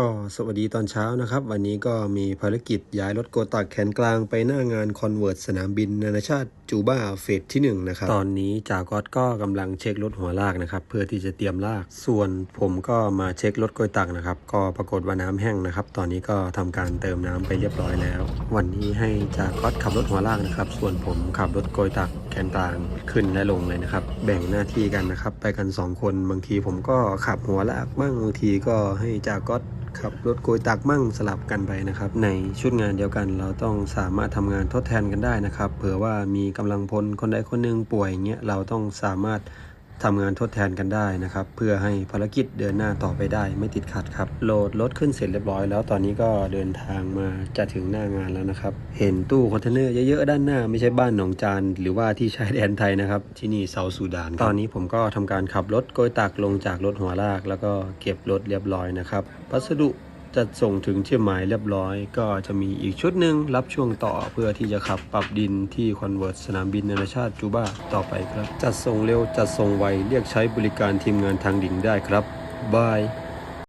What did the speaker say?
ก็สวัสดีตอนเช้านะครับ วันนี้ก็มีภารกิจย้ายรถโกตักแขนกลางไปหน้างานคอนเวิร์ตสนามบินนานาชาติจูบ้าเฟสที่ 1 นะครับ ตอนนี้จากอตก็กำลังเช็ครถหัวลากนะครับ เพื่อที่จะเตรียมลาก ส่วนผมก็มาเช็ครถโกตักนะครับ ก็ปรากฏว่าน้ำแห้งนะครับ ตอนนี้ก็ทำการเติมน้ำไปเรียบร้อยแล้ว วันนี้ให้จากอตขับรถหัวลากนะครับ ส่วนผมขับรถโกตักแขนกลางขึ้นและลงเลยนะครับ แบ่งหน้าที่กันนะครับ ไปกันสองคนบางทีผมก็ขับหัวลากบ้างบางทีก็ให้จากอต ขับรถโกยตักมั่งสลับกันไปนะครับ ในชุดงานเดียวกัน เราต้องสามารถทำงานทดแทนกันได้นะครับ เผื่อว่ามีกำลังพลคนใดคนหนึ่งป่วยเงี้ยเราต้องสามารถ ทำงานทดแทนกันได้นะครับ เพื่อให้ภารกิจเดินหน้าต่อไปได้ไม่ติดขัดครับ โหลดรถขึ้นเสร็จเรียบร้อยแล้วตอนนี้ก็เดินทางมาจะถึงหน้างานแล้วนะครับ เห็นตู้คอนเทนเนอร์เยอะๆด้านหน้าไม่ใช่บ้านหนองจาน หรือว่าที่ชายแดนไทยนะครับ ที่นี่เซาซูดาน ตอนนี้ผมก็ทำการขับรถโกยตักลงจากรถหัวลาก แล้วก็เก็บรถเรียบร้อยนะครับพัสดุ จัดส่งถึงที่หมายเรียบร้อย ก็จะมีอีกชุดหนึ่งรับช่วงต่อเพื่อที่จะขับปรับดินที่คอนเวิร์ตสนามบินนานาชาติจูบ้าต่อไปครับ จัดส่งเร็วจัดส่งไวเรียกใช้บริการทีมงานทางดิ่งได้ครับบาย